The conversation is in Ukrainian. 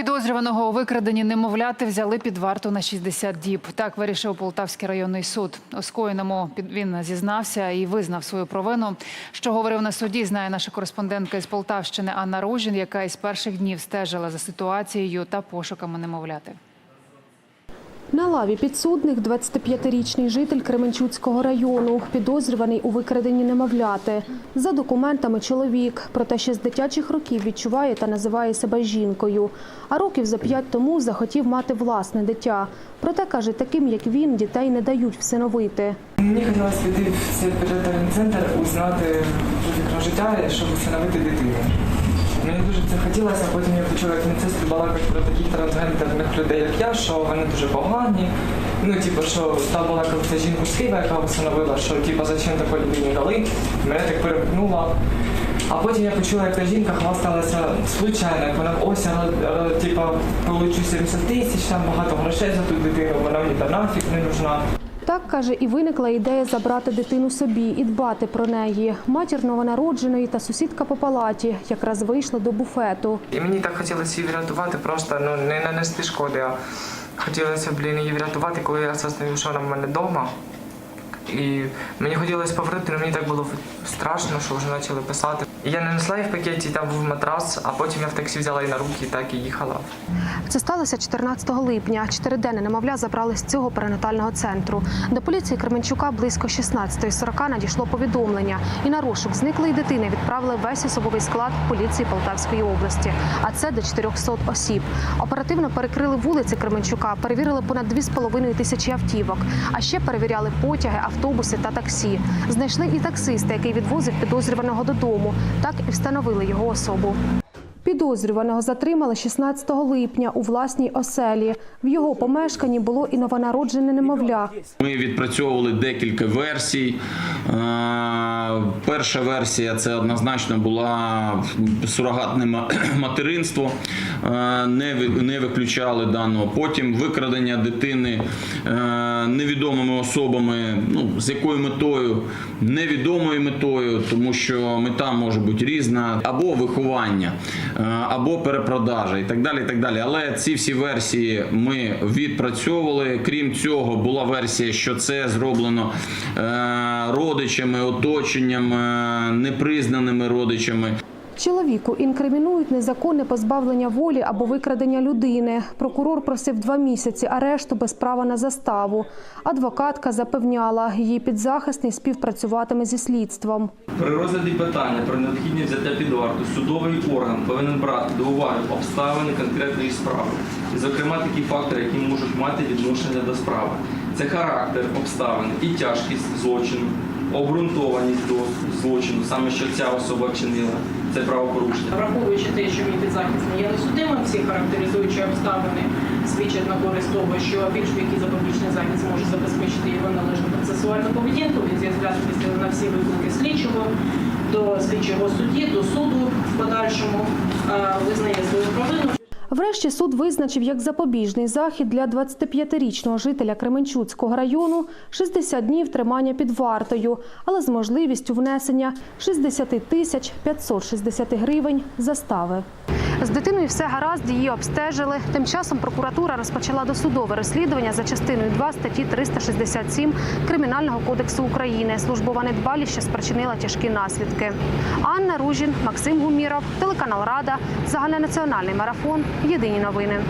Підозрюваного у викраденні немовляти взяли під варту на 60 діб. Так вирішив Полтавський районний суд. У скоєному він зізнався і визнав свою провину. Що говорив на суді, знає наша кореспондентка із Полтавщини Анна Ружін, яка із перших днів стежила за ситуацією та пошуками немовляти. На лаві підсудних 25-річний житель Кременчуцького району, підозрюваний у викраденні немовляти. За документами чоловік, проте ще з дитячих років відчуває та називає себе жінкою. А років за п'ять тому захотів мати власне дитя. Проте, каже, таким, як він, дітей не дають всиновити. Мені хотілося піти в цей центр, узнати життя, щоб встановити дитину. Мені дуже це хотілося, а потім я почула, як медсестри балакати про таких трансгендерних людей, як я, що вони дуже погані. Ну, типу, що та балакала ця жінка з Києва, яка встановила, що типу, зачем таку людині дали. Мене так перемкнуло. А потім я почула, як та жінка хвасталася случайно, як вона ось я типу, получу 70 тисяч, там багато грошей за ту дитину, вона мені та нафіг не нужна. Так, каже, і виникла ідея забрати дитину собі і дбати про неї. Матір новонародженої та сусідка по палаті якраз вийшла до буфету. І мені так хотілося її врятувати, просто ну не нанести шкоди, а хотілося блін її врятувати, коли я зрозумів, що вона в мене вдома. І мені хотілося повернути, але мені так було страшно, що вже почали писати. Я не несла її в пакеті, там був матрас, а потім я в таксі взяла її на руки і так і їхала. Це сталося 14 липня. Чотириденне немовля забрали з цього перинатального центру. До поліції Кременчука близько 16.40 надійшло повідомлення. І на розшук зниклої дитини відправили весь особовий склад поліції Полтавської області. А це до 400 осіб. Оперативно перекрили вулиці Кременчука, перевірили понад 2,5 тисячі автівок. А ще перевіряли потяги, автобуси та таксі. Знайшли і таксиста, який відвозив підозрюваного додому. Так і встановили його особу. Підозрюваного затримали 16 липня у власній оселі. В його помешканні було і новонароджене немовля. Ми відпрацьовували декілька версій. Е, Перша версія це однозначно була сурогатне материнство. Е, Не виключали даного. Потім викрадення дитини е, невідомими особами. Ну з якою метою? Невідомою метою, тому що мета може бути різна, або виховання, або перепродажа, і так далі. І так далі. Але ці всі версії ми відпрацьовували. Крім цього, була версія, що це зроблено е, родичами, оточенням, е, непризнаними родичами. Чоловіку інкримінують незаконне позбавлення волі або викрадення людини. Прокурор просив два місяці арешту без права на заставу. Адвокатка запевняла, її підзахисний співпрацюватиме зі слідством. При розгляді питання про необхідність взяття під варту судовий орган повинен брати до уваги обставини конкретної справи, і, зокрема, такі фактори, які можуть мати відношення до справи. Це характер обставин і тяжкість злочину, обґрунтованість до злочину, саме що ця особа вчинила, це правопорушення. Враховуючи те, що мій підзахисний є несудимим, всі характеризуючі обставини свідчать на користь того, що більш який запобіжний захід зможе забезпечити його належну процесуальну поведінку. Він з'являється на всі виклики слідчого до слідчого судді, до суду в подальшому е, визнає свою провину. Врешті суд визначив як запобіжний захід для 25-річного жителя Кременчуцького району 60 днів тримання під вартою, але з можливістю внесення 60 тисяч 560 гривень застави. З дитиною все гаразд, її обстежили. Тим часом прокуратура розпочала досудове розслідування за частиною 2 статті 367 Кримінального кодексу України. Службова недбалість, що спричинила тяжкі наслідки. Анна Ружін, Максим Гуміров, телеканал Рада, загальнонаціональний марафон. Єдині новини.